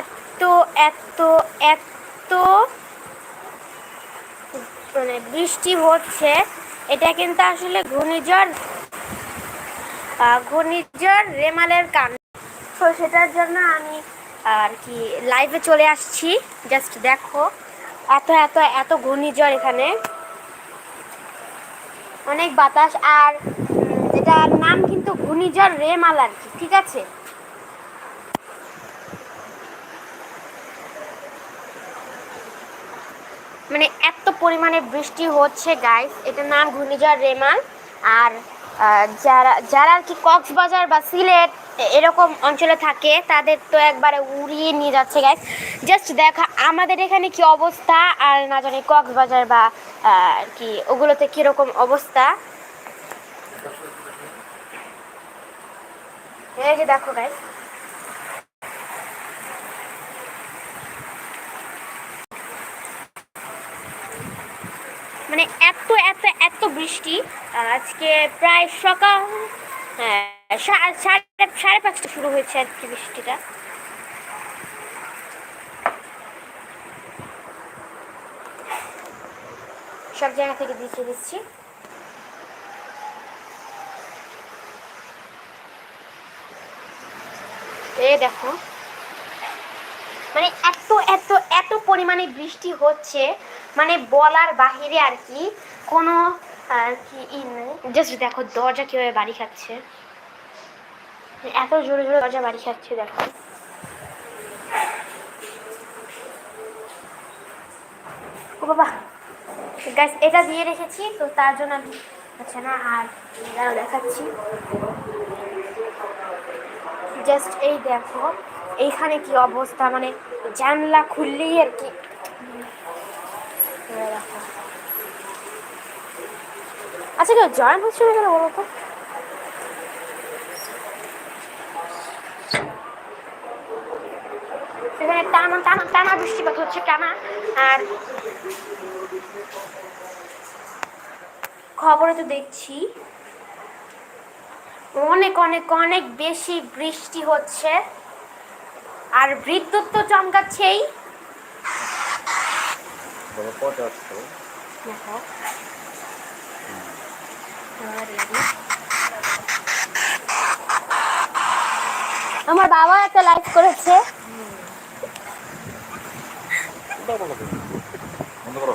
এত এত এত মানে বৃষ্টি হচ্ছে। এটা কিন্তু আসলে ঘূর্ণিঝড় ঘূর্ণিঝড় রেমালের কান। তো সেটার জন্য আমি আর কি লাইভে চলে আসছি। জাস্ট দেখো, এত এত এত ঘূর্ণিঝড় এখানে। অনেক বাতাস আর এটার নাম কিন্তু ঘূর্ণিঝড় রেমাল আর কি, ঠিক আছে? মানে এত পরিমাণে বৃষ্টি হচ্ছে গাইস এটার নাম ঘূর্ণিঝড় রেমাল। আর যারা যারা আর কি কক্সবাজার বা সিলেট এরকম অঞ্চলে থাকে, তাদের তো একবারে উড়িয়ে নিয়ে যাচ্ছে গাইস জাস্ট দেখা, আমাদের এখানে কি অবস্থা? আর না জানি কক্সবাজার বা আর কি, ওগুলোতে কীরকম অবস্থা? এই যে দেখো গাইস মানে এত এত এত বৃষ্টি, আজকে প্রায় সকাল হ্যাঁ সাড়ে সাড়ে পাঁচটা শুরু হয়েছে আর কি বৃষ্টিটা। সব জায়গা থেকে দেখিয়ে দিচ্ছি। এই দেখো। মানে এত এত এত পরিমাণে বৃষ্টি হচ্ছে মানে বলার বাহিরে আর কি কোনো জাস্ট দেখো দরজা কীভাবে বাড়ি খাচ্ছে। এত জোরে জোরে দরজা বাড়ি খাচ্ছে, দেখো। ও বাবা গাছ এটা দিয়ে রেখেছি, তো তার জন্য আমি আচ্ছা না, আর দেখাচ্ছি। জাস্ট এই দেখো। এইখানে কি অবস্থা? মানে জানলা খুললেই আর কি। আচ্ছা কেউ জয়েন হচ্ছে না কেন টানা টানা টানা বৃষ্টিপাত হচ্ছে, টানা। আর খবরে তো দেখছি অনেক অনেক অনেক বেশি বৃষ্টি হচ্ছে। আর বিদ্যুৎ তো চমকাচ্ছেই। আমার আমার বাবা একটা লাইভ করেছে। বন্ধ করো।